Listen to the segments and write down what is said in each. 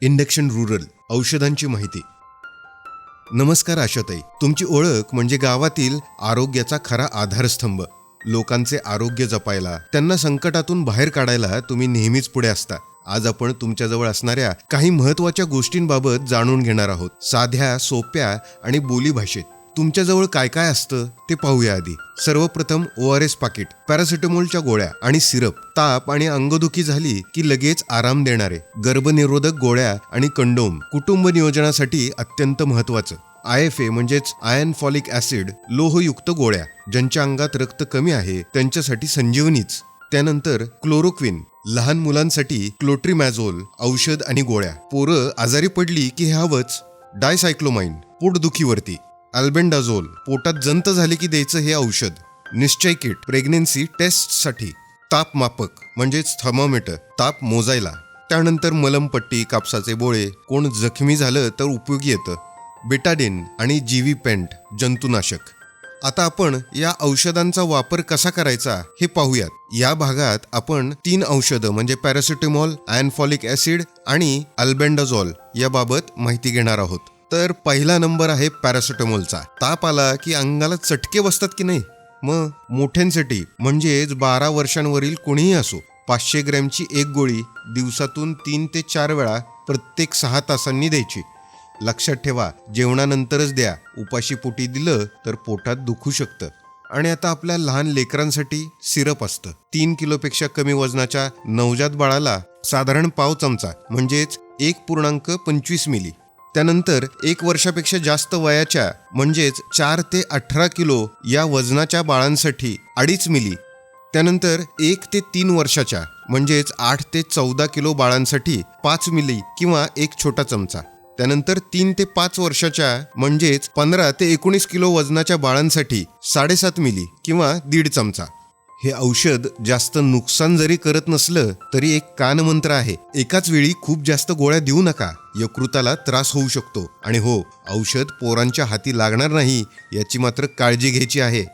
Induction rural औषधांची माहिती. नमस्कार आशाताई. तुमची ओळख म्हणजे गावातील आरोग्याचा खरा आधारस्तंभ. लोकांचे आरोग्य जपायला त्यांना संकटातून बाहेर काढायला तुम्ही नेहमीच पुढे असता. आज आपण तुमच्याजवळ असणाऱ्या काही महत्त्वाच्या गोष्टींबाबत जाणून घेणार आहोत. साध्या सोप्या आणि बोली भाषेत. तुमच्याजवळ काय काय असतं ते पाहूया आधी. सर्वप्रथम ओ आर एस पाकिट पॅरासिटेमोलच्या गोळ्या आणि सिरप ताप आणि अंगदुखी झाली की लगेच आराम देणारे गर्भनिरोधक गोळ्या आणि कंडोम कुटुंब नियोजनासाठी अत्यंत महत्वाचं आय एफ ए म्हणजेच आयन फॉलिक ऍसिड लोहयुक्त गोळ्या ज्यांच्या अंगात रक्त कमी आहे त्यांच्यासाठी संजीवनीच. त्यानंतर क्लोरोक्विन लहान मुलांसाठी क्लोट्रिमॅझोल औषध आणि गोळ्या. पोरं आजारी पडली की हे हवंच. डायसायक्लोमाइन पोटदुखीवरती. अल्बेंडाझोल पोटात जंत झाले की द्यायचं हे औषध. निश्चय किट प्रेग्नेन्सी टेस्टसाठी. तापमापक म्हणजेच थर्मोमीटर ताप मोजायला. त्यानंतर मलमपट्टी कापसाचे बोळे कोण जखमी झालं तर उपयोगी येतं. बेटाडिन आणि जीवी पेंट जंतुनाशक. आता आपण या औषधांचा वापर कसा करायचा हे पाहूयात. या भागात आपण तीन औषधं म्हणजे पॅरासिटेमॉल अॅनफॉलिक ऍसिड आणि अल्बेंडाझॉल याबाबत माहिती घेणार आहोत. तर पहिला नंबर आहे पॅरासिटेमॉलचा. ताप आला की अंगाला चटके बसतात की नाही? मग मोठ्यांसाठी म्हणजेच बारा वर्षांवरील कोणीही असो पाचशे ग्रॅमची एक गोळी दिवसातून तीन ते चार वेळा प्रत्येक सहा तासांनी द्यायची. लक्षात ठेवा जेवणानंतरच द्या. उपाशी पोटी दिलं तर पोटात दुखू शकतं. आणि आता आपल्या लहान लेकरांसाठी सिरप असतं. तीन किलोपेक्षा कमी वजनाच्या नवजात बाळाला साधारण पाव चमचा म्हणजेच एक पूर्णांक पंचवीस मिली. त्यानंतर एक वर्षापेक्षा जास्त वयाच्या म्हणजेच चार ते अठरा किलो या वजनाच्या बाळांसाठी अडीच मिली. त्यानंतर एक ते तीन वर्षाच्या म्हणजेच आठ ते चौदा किलो बाळांसाठी पाच मिली किंवा एक छोटा चमचा. त्यानंतर तीन ते पाच वर्षाच्या म्हणजेच पंधरा ते एकोणीस किलो वजनाच्या बाळांसाठी साडेसात मिली किंवा दीड चमचा. हे औषध जास्त नुकसान जरी करत नसलं तरी एक कानमंत्र आहे. एकाच वेळी खूप जास्त गोळ्या देऊ नका. यकृताला त्रास होऊ शकतो. आणि हो औषध पोरांच्या हाती लागणार नाही याची मात्र काळजी घ्यायची आहे.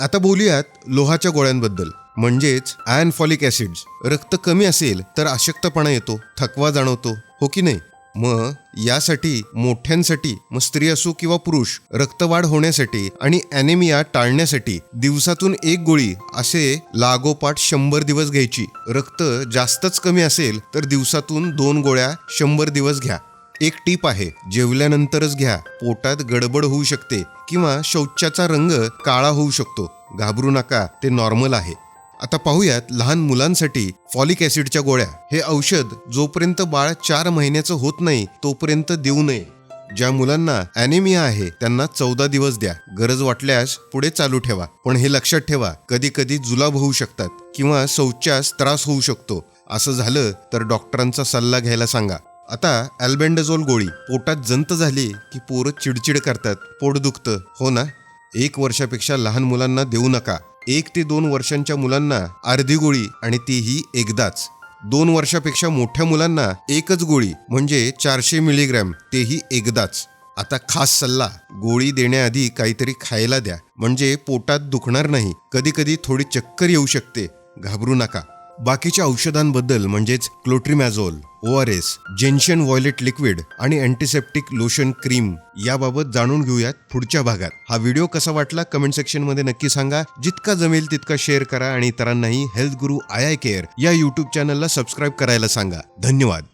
आता बोलूयात लोहाच्या गोळ्यांबद्दल. म्हणजेच आयन फॉलिक ऍसिड्स रक्त कमी असेल तर अशक्तपणा येतो थकवा जाणवतो हो की नाही? मग यासाठी मोठ्यांसाठी मग स्त्री असो किंवा पुरुष रक्तवाढ होण्यासाठी आणि ॲनेमिया टाळण्यासाठी दिवसातून एक गोळी असे लागोपाठ शंभर दिवस घ्यायची. रक्त जास्तच कमी असेल तर दिवसातून दोन गोळ्या शंभर दिवस घ्या. एक टीप आहे जेवल्यानंतरच घ्या. पोटात गडबड होऊ शकते किंवा शौचाचा रंग काळा होऊ शकतो. घाबरू नका ते नॉर्मल आहे. आता पाहूयात लहान मुलांसाठी फॉलिक ऍसिडच्या गोळ्या. हे औषध जोपर्यंत बाळ चार महिन्याचं होत नाही तोपर्यंत देऊ नये. ज्या मुलांना अॅनेमिया आहे त्यांना चौदा दिवस द्या. गरज वाटल्यास पुढे चालू ठेवा. पण हे लक्षात ठेवा कधी कधी जुलाब होऊ शकतात किंवा शौचास त्रास होऊ शकतो. असं झालं तर डॉक्टरांचा सल्ला घ्यायला सांगा. आता अल्बेंडाझोल गोळी. पोटात जंत झाली की पोरं चिडचिड करतात. पोट दुखतं. हो ना? एक वर्षापेक्षा लहान मुलांना देऊ नका. एक ते दोन वर्षांच्या मुलांना अर्धी गोळी आणि तीही एकदाच. दोन वर्षापेक्षा मोठ्या मुलांना एकच गोळी म्हणजे चारशे मिलीग्रॅम तेही एकदाच. आता खास सल्ला गोळी देण्याआधी काहीतरी खायला द्या म्हणजे पोटात दुखणार नाही कधी कधी थोडी चक्कर येऊ शकते. घाबरू नका. बाकीच्या औषधांबद्दल म्हणजेच clotrimazole O R S gentian violet liquid आणि अँटीसेप्टिक लोशन क्रीम याबाबत जाणून घेऊयात पुढच्या भागात. हा व्हिडिओ कसा वाटला कमेंट सेक्शनमध्ये नक्की सांगा. जितका जमेल तितका शेअर करा आणि इतरांनाही health guru I I care या युट्यूब चॅनलला सबस्क्राईब करायला सांगा. धन्यवाद.